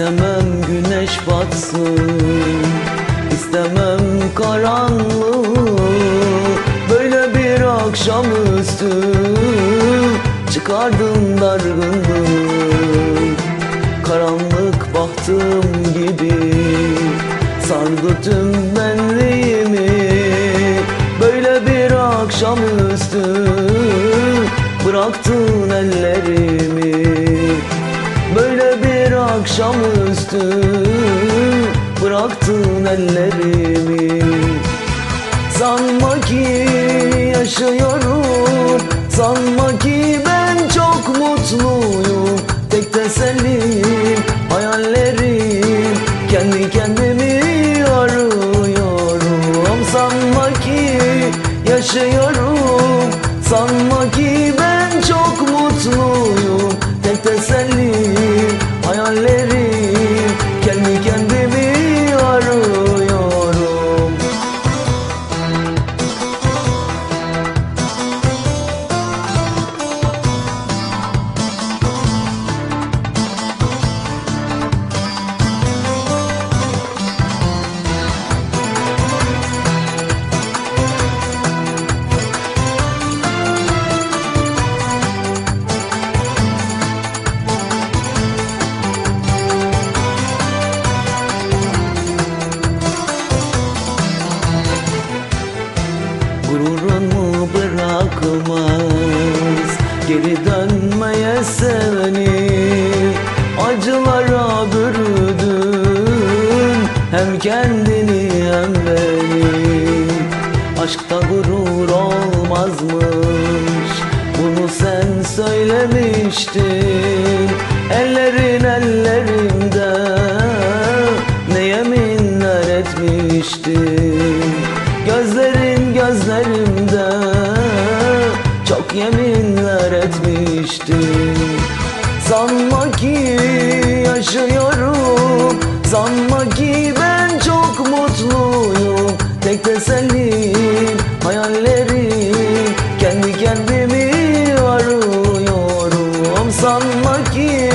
İstemem güneş batsın İstemem karanlığı Böyle bir akşamüstü Çıkardım dargınlığı Karanlık bahtım gibi Sardı tüm benliğimi akşamüstü Bıraktın ellerimi. Sanma ki yaşıyorum Sanma ki ben çok mutluyum. Tek tesellim hayallerim Kendi kendimi arıyorum. Sanma ki yaşıyorum Gururun mu bırakmaz. Geri dönmeye seni Acılara bürüdün. Hem kendini hem beni. Aşkta gurur olmazmış. Bunu sen söylemiştin. Ellerin ellerimde Ne yeminler etmiştin etmiştin Sanma ki yaşıyorum. Sanma ki ben çok mutluyum. Tek tesellim hayallerim. Kendi kendimi arıyorum. Sanma ki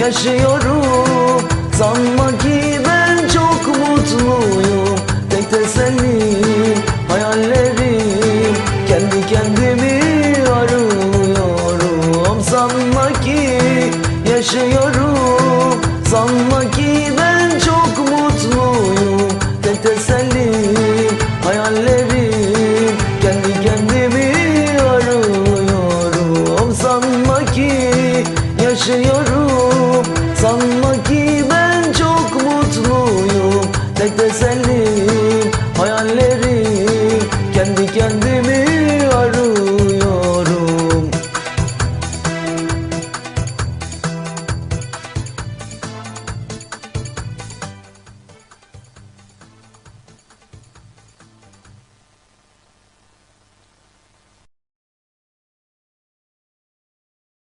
yaşıyorum. Sanma ki ben çok mutluyum. Tek tesellim hayallerim yaşıyorum Sanma